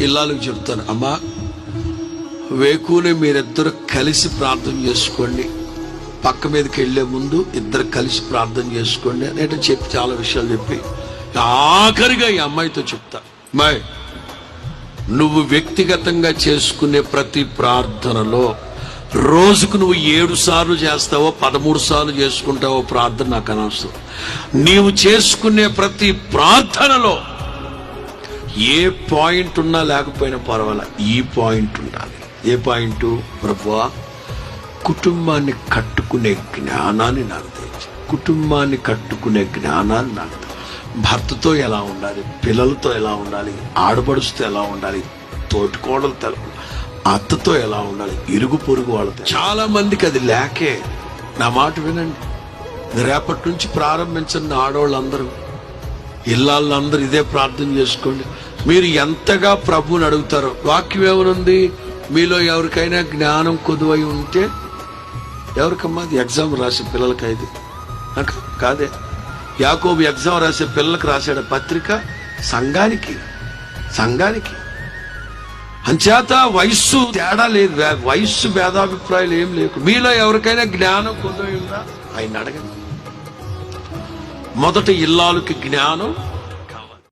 ఇల్లాలకు చెప్తాను. అమ్మా వేకునే మీరిద్దరు కలిసి ప్రార్థన చేసుకోండి. పక్క మీదకి వెళ్ళే ముందు ఇద్దరు కలిసి ప్రార్థన చేసుకోండి. అనేట చెప్పి చాలా విషయాలు చెప్పి ఆఖరిగా ఈ అమ్మాయితో చెప్తా. అమ్మాయి నువ్వు వ్యక్తిగతంగా చేసుకునే ప్రతి ప్రార్థనలో రోజుకు నువ్వు ఏడు సార్లు చేస్తావో పదమూడు సార్లు చేసుకుంటావో ప్రార్థన నాకు అనవసరం. నీవు చేసుకునే ప్రతి ప్రార్థనలో ఏ పాయింట్ ఉన్నా లేకపోయినా పర్వాలా ఈ పాయింట్ ఉండాలి. ఏ పాయింట్? ప్రభువా కుటుంబాన్ని కట్టుకునే జ్ఞానాన్ని నాకు తెచ్చు కుటుంబాన్ని కట్టుకునే జ్ఞానాన్ని నాకు భర్తతో ఎలా ఉండాలి పిల్లలతో ఎలా ఉండాలి ఆడపడుచుతో ఎలా ఉండాలి తోటికోడలతో ఎలా అత్తతో ఎలా ఉండాలి ఇరుగు పొరుగు వాళ్ళతో చాలా మందికి అది లేకే. నా మాట వినండి. రేపటి నుంచి ప్రారంభించండి ఆడవాళ్ళందరూ. ఇల్లాళ్ళందరూ ఇదే ప్రార్థన చేసుకోండి. మీరు ఎంతగా ప్రభుని అడుగుతారో వాక్యం ఏమనుంది? మీలో ఎవరికైనా జ్ఞానం కొదువై ఉంటే ఎవరికమ్మా అది ఎగ్జామ్ రాసే పిల్లలకి అయితే నాకు కాదే. యాకోబు ఎగ్జామ్ రాసే పిల్లలకు రాశాడు పత్రిక సంఘానికి సంఘానికి. అంచేత వయస్సు తేడా లేదు వయస్సు భేదాభిప్రాయాలు ఏం లేవు మీలో ఎవరికైనా జ్ఞానం కొద్ది ఉందా? ఆయన అడగండి. మొదట ఇల్లాలకి జ్ఞానం